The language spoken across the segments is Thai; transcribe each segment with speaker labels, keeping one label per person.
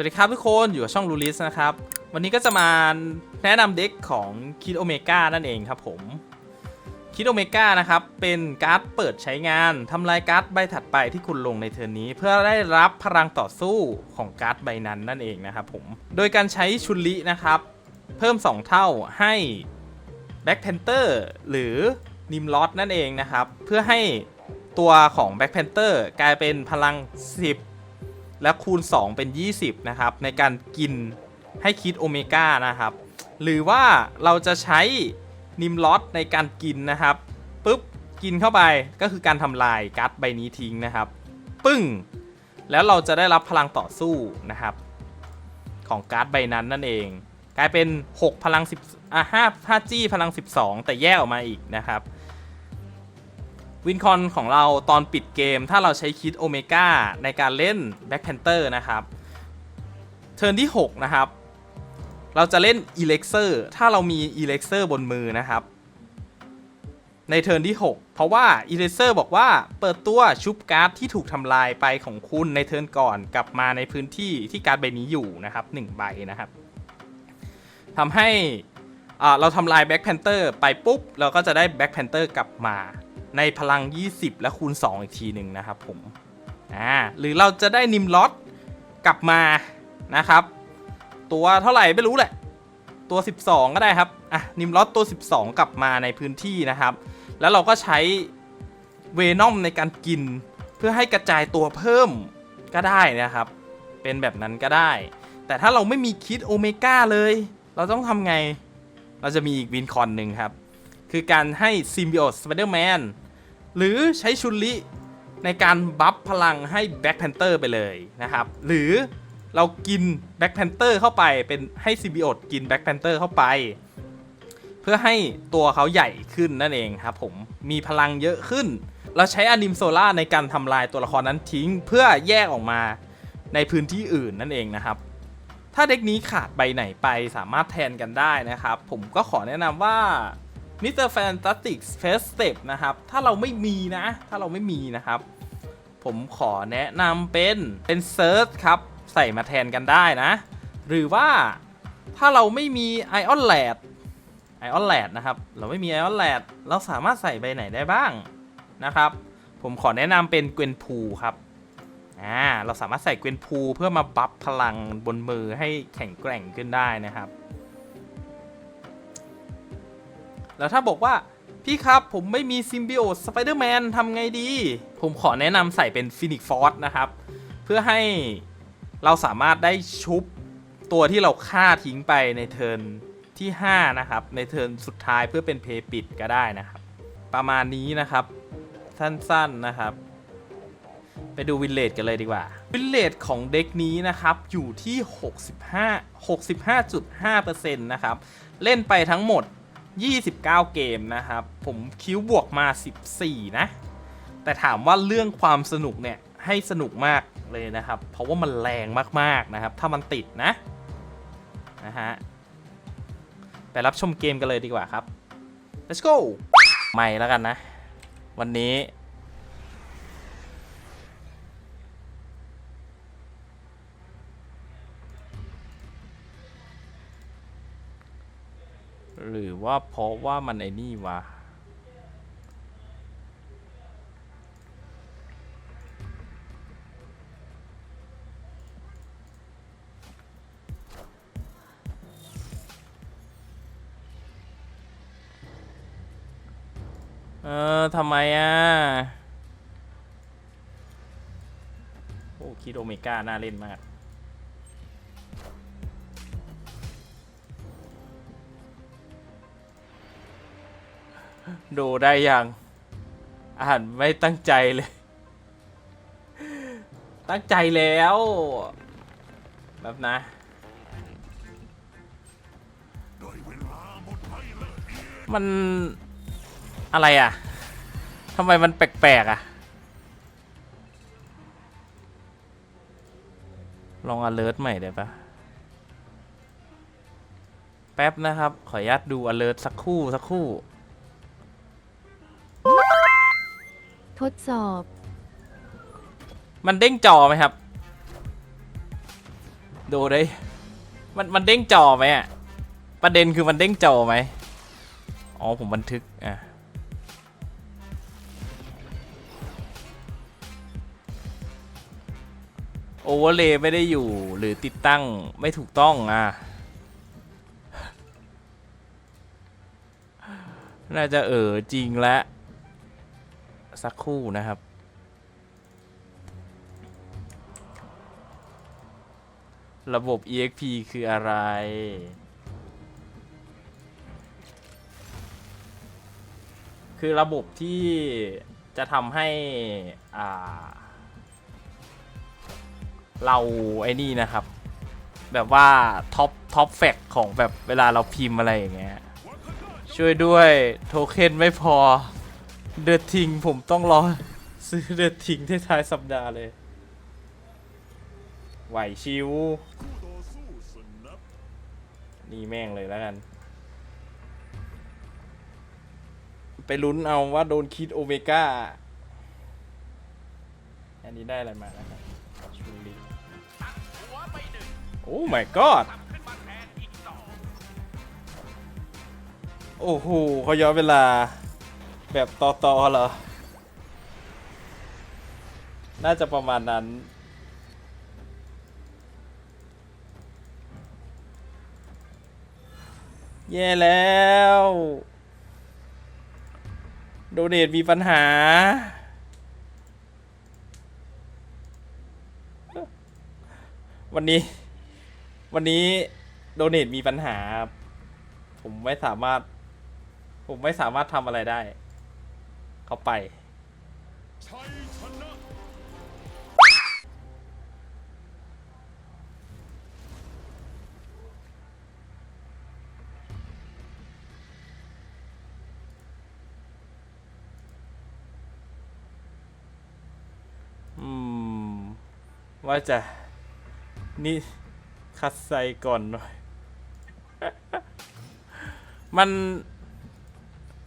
Speaker 1: วัสดีครับทุกคนอยู่กับช่องลูลิสนะครับ วันนี้ก็จะมาแนะนำเด็กของคิดโอเมก้านั่นเองครับผมคิดโอเมก้านะครับ เป็นการ์ดเปิดใช้งานทำลายการ์ดใบถัดไปที่คุณลงในเทิร์นนี้ เพื่อได้รับพลังต่อสู้ของการ์ดใบนั้นนั่นเองนะครับผม โดยการใช้ชุนลินะครับ เพิ่ม 2 เท่าให้แบ็คแพนเตอร์หรือนิมลอตนั่นเองนะครับ เพื่อให้ตัวของแบ็คแพนเตอร์กลายเป็นพลัง 10 และคูณ 2 เป็น 20 นะครับ ในการกินให้คิดโอเมก้านะครับ หรือว่าเราจะใช้นิมลอตในการกินนะครับปุ๊บกินเข้าไปก็คือการทำลายการ์ดใบนี้ทิ้งนะครับ ปึ้ง แล้วเราจะได้รับพลังต่อสู้นะครับ ของการ์ดใบนั้นนั่นเอง กลายเป็น 6 พลัง 10อะ5 5จี้พลัง 12 แต่แยกออกมาอีกนะครับ วินคอนของเราตอนปิดเกม ถ้าเราใช้คิดโอเมก้าในการเล่นแบ็คแพนเตอร์นะครับเทิร์นที่ 6 นะครับ เราจะเล่น e l e x e r ถ้าเรามี e l e x e r บนมือนะครับ ในเทิร์นที่ 6 เพราะว่า e l e x e r บอกว่าเปิดตัวชุบการ์ดที่ถูกทำลายไปของคุณในเทิร์นก่อนกลับมาในพื้นที่ที่การ์ดใบนี้อยู่นะครับ1ใบนะครับทำให้อ่าเราทำลายแบ็คแพนเตอร์ไปปุ๊บ เราก็จะได้แบ็คแพนเตอร์กลับมา ในพลัง 20 และคูณ 2 อีกทีหนึ่งนะครับผมอ่าหรือเราจะได้นิมลอตกลับมานะครับ ตัวเท่าไหร่ไม่รู้แหละ ตัว 12 ก็ได้ครับอะนิมลอตตัว 12 กลับมาในพื้นที่นะครับ แล้วเราก็ใช้เวนอมในการกิน เพื่อให้กระจายตัวเพิ่มก็ได้นะครับ เป็นแบบนั้นก็ได้ แต่ถ้าเราไม่มีคิดโอเมก้าเลย เราต้องทำไงเราจะมีอีกวินคอนหนึ่งครับ คือการให้ซิมบิโอสไปเดอร์แมน หรือใช้ชุนลิในการบัฟพลังให้แบ็คแพนเตอร์ไปเลยนะครับ หรือเรากินแบ็คแพนเตอร์เข้าไปเป็นให้ซิบิโอกินแบ็คแพนเตอร์เข้าไป เพื่อให้ตัวเขาใหญ่ขึ้นนั่นเองครับผมมีพลังเยอะขึ้น เราใช้อนิมโซล่าในการทำลายตัวละครนั้นทิ้ง เพื่อแยกออกมาในพื้นที่อื่นนั่นเองนะครับ ถ้าเด็กนี้ขาดใบไหนไปสามารถแทนกันได้นะครับ ผมก็ขอแนะนำว่า Mr. Fantastic First Step นะครับ ถ้าเราไม่มีนะ ถ้าเราไม่มีนะครับ ผมขอแนะนำเป็นเป็นเซิร์ชครับ ใส่มาแทนกันได้นะ หรือว่าถ้าเราไม่มี Ion Lad Ion Lad นแลดนะครับ เราไม่มี Ion Lad เราสามารถใส่ใบไหนได้บ้างนะครับ ผมขอแนะนำเป็น Gwen p o o ครับอ่าเราสามารถใส่ Gwen p o o เพื่อมาบัฟพลังบนมือให้แข็งแกร่งขึ้นได้นะครับ แล้วถ้าบอกว่าพี่ครับผมไม่มีซิมบิโอสไปเดอร์แมนทำไงดี ผมขอแนะนำใส่เป็นฟินิกฟอร์สนะครับ เพื่อให้เราสามารถได้ชุบตัวที่เราฆ่าทิ้งไปในเทิร์นที่ 5 นะครับ ในเทิร์นสุดท้ายเพื่อเป็นเพย์ปิดก็ได้นะครับ ประมาณนี้นะครับ สั้นๆนะครับ ไปดูวินเลดกันเลยดีกว่า วินเลดของเด็กนี้นะครับ อยู่ที่ 65 65.5%นะครับ เล่นไปทั้งหมด 29 เกมนะครับ ผมคิ้วบวกมา 14 นะ แต่ถามว่าเรื่องความสนุกเนี่ย ให้สนุกมากเลยนะครับ เพราะว่ามันแรงมากๆนะครับ ถ้ามันติดนะ นะฮะ ไปรับชมเกมกันเลยดีกว่าครับ let's go ใหม่แล้วกันนะ วันนี้ หรือว่าเพราะว่ามันไอ้นี่วะเออทำไมอะ โอ้คิดโอเมก้าน่าเล่นมาก ดูได้ยังอ่านไม่ตั้งใจเลย ตั้งใจแล้วแบบนะมันอะไรอะทำไมมันแปลกๆอะ ลอง alert ใหม่ได้ปะแป๊บนะครับ ขออนุญาตดู alert สักครู่สักครู่
Speaker 2: ทดสอบ
Speaker 1: มันเด้งจอไหมครับ ดูได้มันมันเด้งจอไหมอะ ประเด็นคือมันเด้งจอไหมอ๋อผมบันทึกอะโอเวอร์เลย์ไม่ได้อยู่หรือติดตั้งไม่ถูกต้องอะ น่าจะเออจริงแล้ว สักครู่นะครับ ระบบ EXP คืออะไร คือระบบที่จะทำให้อ่าเราไอ้นี่นะครับ แบบว่า ท็อป ท็อปแฟกของแบบเวลาเราพิมพ์อะไรอย่างเงี้ยช่วยด้วยโทเค็นไม่พอ เดือดทิงผมต้องรอ ซื้อเดือดทิงที่ท้ายสัปดาห์เลย ไหวชิว นี่แม่งเลยแล้วกัน ไปลุ้นเอาว่าโดนคิดโอเมก้า อันนี้ได้อะไรมานะครับชูริโอ้ my god โอ้โหเขาย้อนเวลา แบบต่อต่อเหรอ น่าจะประมาณนั้น แย่แล้ว โดเนทมีปัญหา วันนี้ วันนี้โดเนทมีปัญหา ผมไม่สามารถ ผมไม่สามารถทำอะไรได้ เขาไป อืม ว่าจะ นี่ คัดไซก่อนหน่อย มัน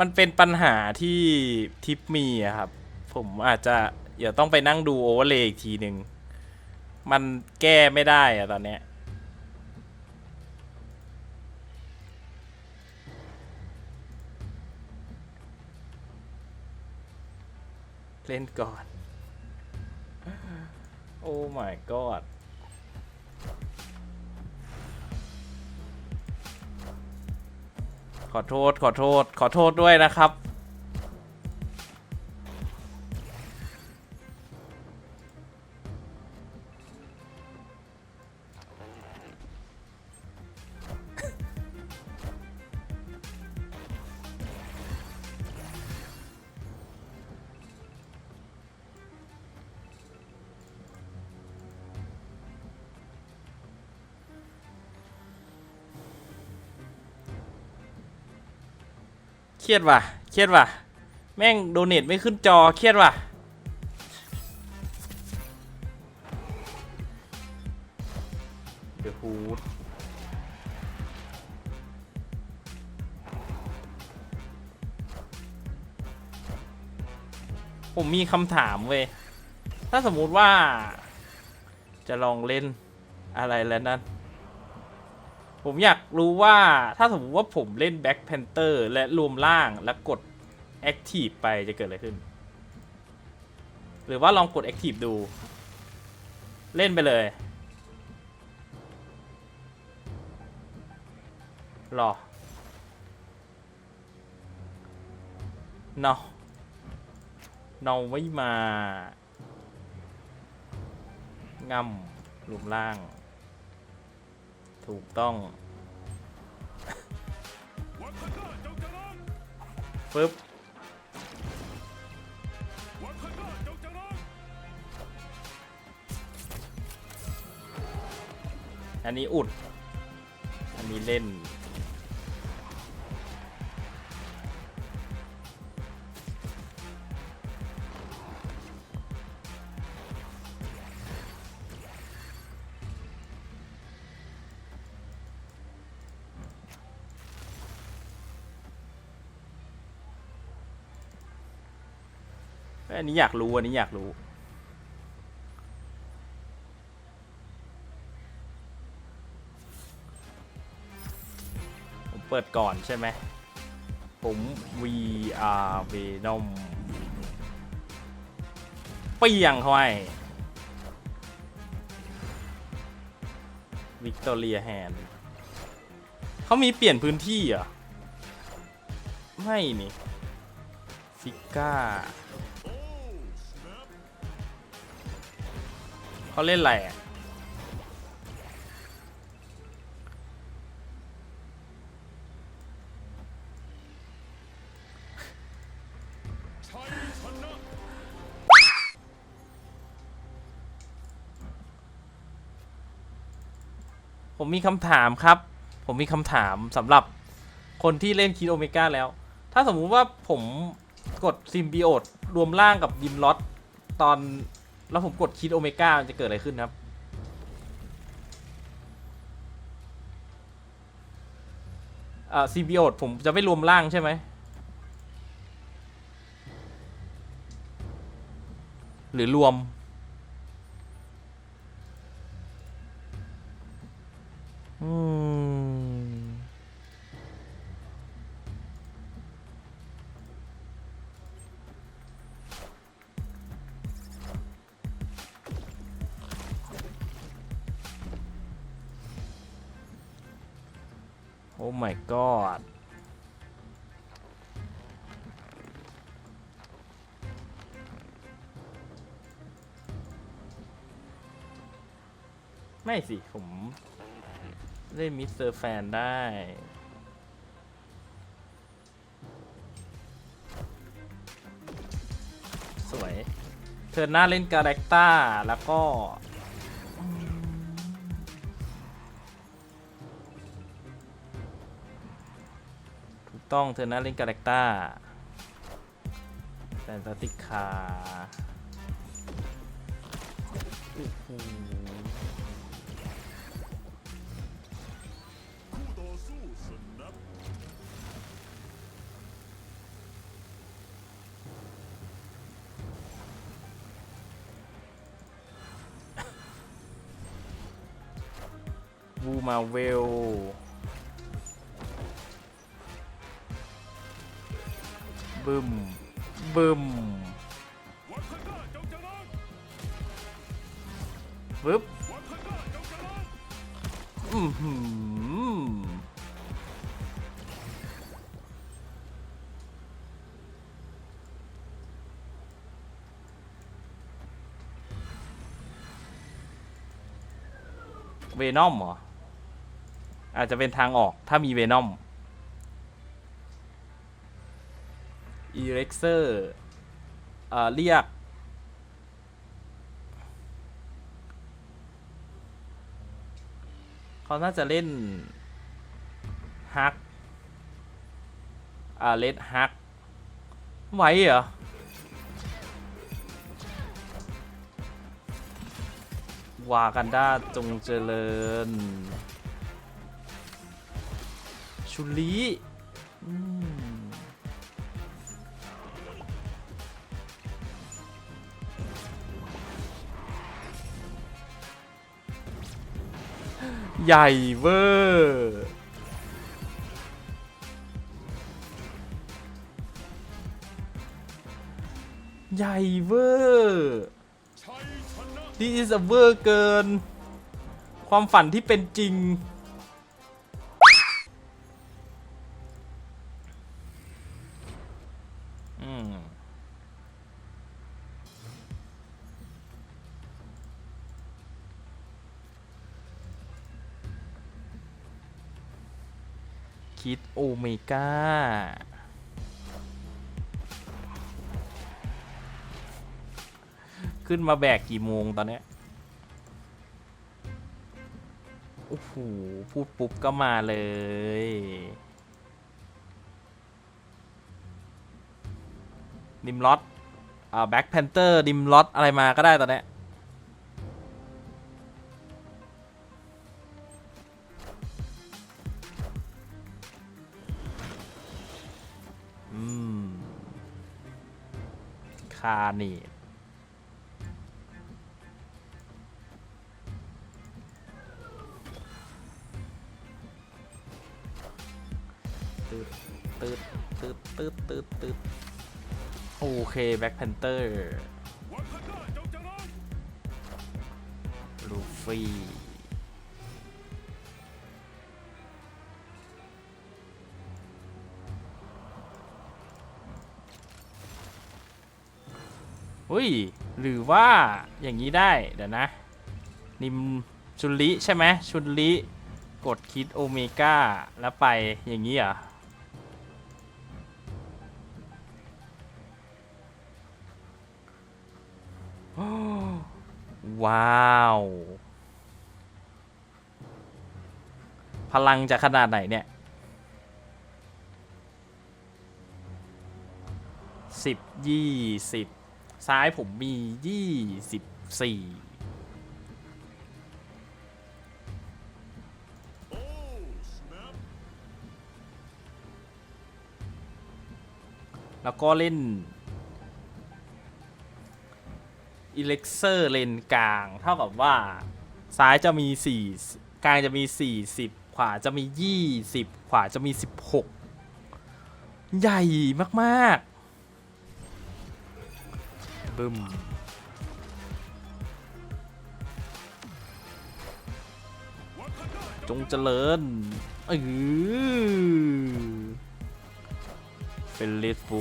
Speaker 1: มันเป็นปัญหาที่ทิปมีอะครับ ผมอาจจะเดี๋ยวต้องไปนั่งดูโอเวอร์เลย์อีกทีหนึ่งมันแก้ไม่ได้อะตอนเนี้ยเล่นก่อน โอ้ my god ขอโทษขอโทษ ขอโทษด้วยนะครับ เครียดว่ะ เครียดว่ะ แม่งโดเนทไม่ขึ้นจอ เครียดว่ะ เดอะฮูดผมมีคำถามเว้ย ถ้าสมมุติว่าจะลองเล่นอะไรแล้วนั้น ผมอยากรู้ว่าถ้าสมมติว่าผมเล่น Black Panther และรวมร่างแล้วกด Active ไปจะเกิดอะไรขึ้น หรือว่าลองกด Active ดู เล่นไปเลยรอเนาะเนาไม่มาง่ำรวมร่าง ถูกต้องปึ๊บอันนี้อุด อันนี้เล่นันนี้อยากรู้อันนี้อยากรู้ผมเปิดก่อนใช่ไหมผม VR Venom เปียงเข้าไปวิกตอเรียแฮนเขามีเปลี่ยนพื้นที่เหรไม่นี่ ฟิก้า เขาเล่นอะไรอะผมมีคำถามครับ ผมมีคำถามสำหรับคนที่เล่นคิดโอเมก้าแล้ว ถ้าสมมุติว่าผมกดซิมบิโอตรวมร่างกับยิมล็อตตอน แล้วผมกดคิดโอเมก้ามันจะเกิดอะไรขึ้นครับ อ่าซิมบิโอตผมจะไม่รวมร่างใช่ไหม หรือรวม อืม โอ้ my god ไม่สิ ผม เล่นมิสเตอร์แฟนได้ สวย เธอหน้าเล่นกาแรคต้าแล้วก็ ต้องเธอหน้าเล่นกาแรคต้าแฟนตาติคาโอ้โหบูมาเวล บึมบึมปึ๊บอือหือเวนอมเหรอ อาจจะเป็นทางออกถ้ามีเวนอม เร็กเซอร์เรียก เขาน่าจะเล่นฮักอ่าเลดฮักไหวเหรอ วากันดาจงเจริญ ชุลี ใหญ่เวอร์ใหญ่เวอร์ This is a เวอร์เกิน ความฝันที่เป็นจริง คิดโอเมก้าขึ้นมาแบกกี่โมงตอนนี้ โอ้โห พูดปุ๊บก็มาเลย ดิมล็อตอ่าแบ็คแพนเตอร์ ดิมล็อต อะไรมาก็ได้ตอนนี้าเนตตืดตืดตืดตืดตืดตืดโอเคแบ็คแพนเตอร์ลูฟี่ อุ้ย หรือว่าอย่างนี้ได้เดี๋ยวนะ นิมชุนลิใช่ไหมชุนลิกดคิดโอเมก้าแล้วไปอย่างนี้เหรอว้าว พลังจะขนาดไหนเนี่ยสิบยี่สิบ ซ้ายผมมียี่สิบสี่แล้วก็เล่นอิเล็กเซอร์เลนกลาง เท่ากับว่าซ้ายจะมี 4 กลางจะมี 40 ขวาจะมี 20 ขวาจะมี 16 ใหญ่มาก ๆ บึมจงเจริญเออเป็นเลดฟู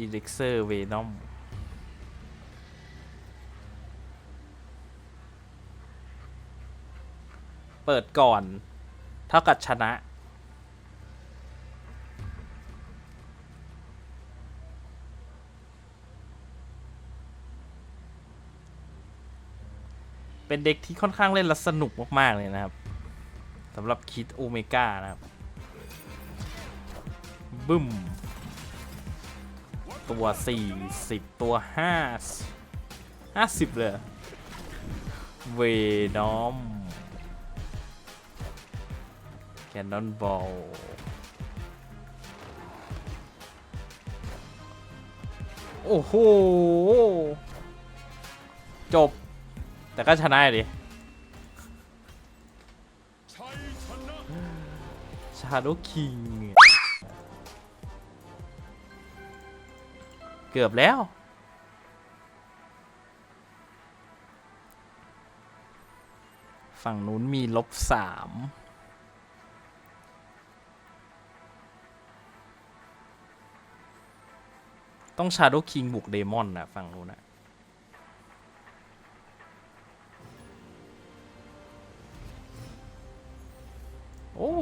Speaker 1: อิเล็กเซอร์เวนอม เปิดก่อน เท่ากับชนะ เป็นเด็กที่ค่อนข้างเล่นแล้วสนุกมาก ๆ เลยนะครับสำหรับคิดโอเมก้านะครับ บึ้ม ตัว 40 ตัว 5 50 เลย เวนอม แคนนอนบอลโอ้โห จบ แต่ก็ชนะดิชาโดคิง เกือบแล้ว ฝั่งนู้นมีลบสาม ต้องชาโดคิงบุกเดมอนนะฝั่งนู้นนะโอ้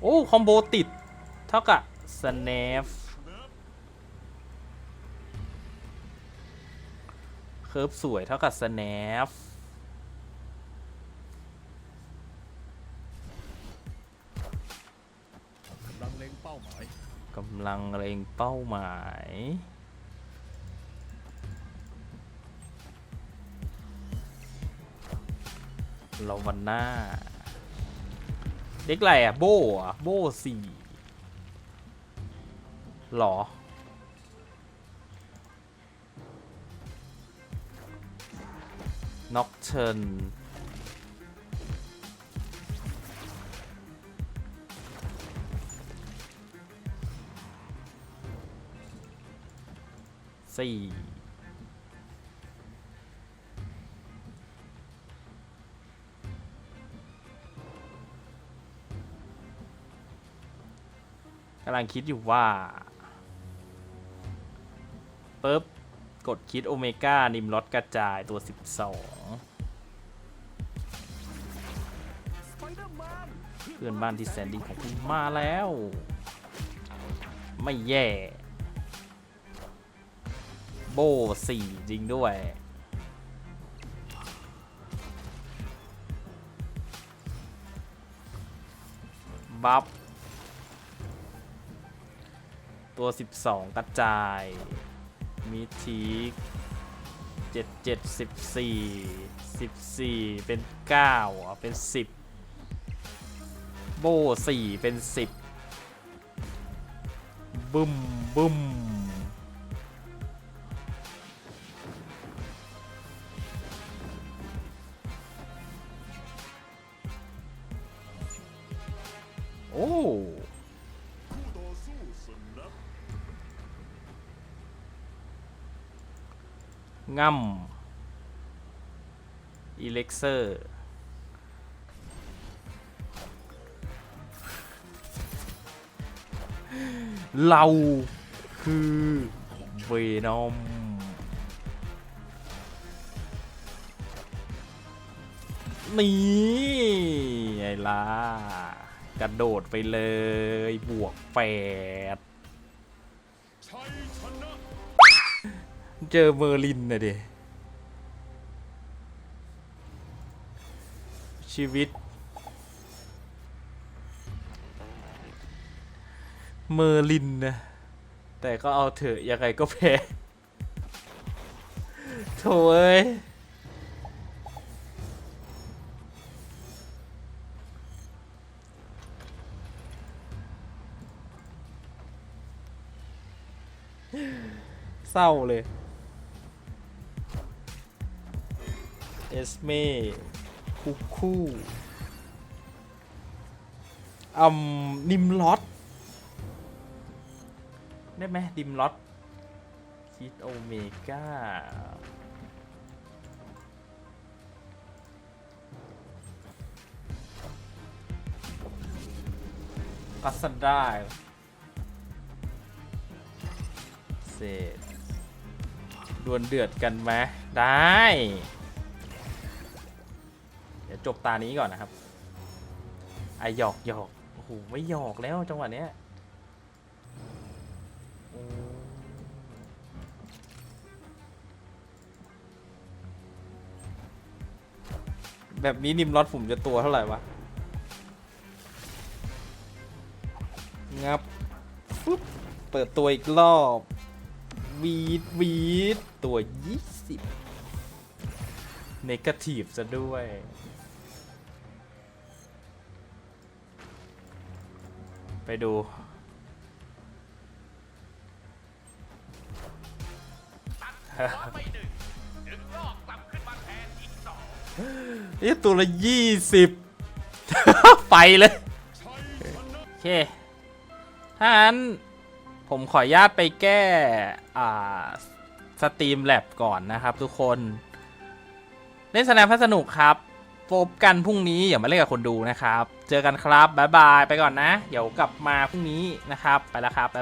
Speaker 1: โอ้ คอมโบติด เท่ากับสแนฟเคิร์ฟสวยเท่ากับ snap ำ
Speaker 3: ลังเล็งเป้าหมาย
Speaker 1: ลาวันหน่าเด็กอะไรอะ โบอะโบสี่หรอ น็อกเทิร์ สี่กำลังคิดอยู่ว่าปึ๊บ กดคิดโอเมก้า นิมลดกระจายตัว 12 เพื่อนบ้านที่แสนดีของคุณมาแล้ว ไม่แย่ โบสี่จริงด้วย บัฟ ตัว 12 กระจายมิทีกเจ็ดเจ็ดสิบสี่สิบสี่เป็นเก้าเป็นสิบโบสี่เป็นสิบบึ้มบึ้ม โอ้
Speaker 3: คู่ต่อสู้สนับ
Speaker 1: ง่ำอีเล็กเซอร์ เราคือเวนอมนี่ไงล่ะ กระโดดไปเลย บวกแปดเจอเมอร์ลินนะเดชีวิต เมอร์ลินนะ แต่ก็เอาเถอะยังไงก็แพ้โถ่เอ้ย เศร้าเลย เอสเม่คุกคู่อืมนิมล็อตได้ไหมดิมล็อตคิดโอเมก้ากัสซันได้เสร็จ ดวลเดือดกันไหมได้ เดี๋ยวจบตานี้ก่อนนะครับไอหยอกหยอกโอ้โหไม่หยอกแล้วจังหวะเนี้ยแบบนี้นิมรอดผมจะตัวเท่าไหร่วะ งับปุ๊บ เปิดตัวอีกรอบ วีดวีดตัวยี่สิบเนกาทีฟซะด้วย ไปดูนี่ตัวละยี่สิบไปเลย
Speaker 3: ชัยชนะ
Speaker 1: โอเคถ้างั้น ผมขออนุญาตไปแก้อ่าสตรีมแลบก่อนนะครับทุกคน เล่นสแนปให้สนุกครับพบกันพรุ่งนี้อย่ามาเล่นกับคนดูนะครับ เจอกันครับ บ๊ายบาย ไปก่อนนะ เดี๋ยวกลับมาพรุ่งนี้นะครับ ไปแล้วครับ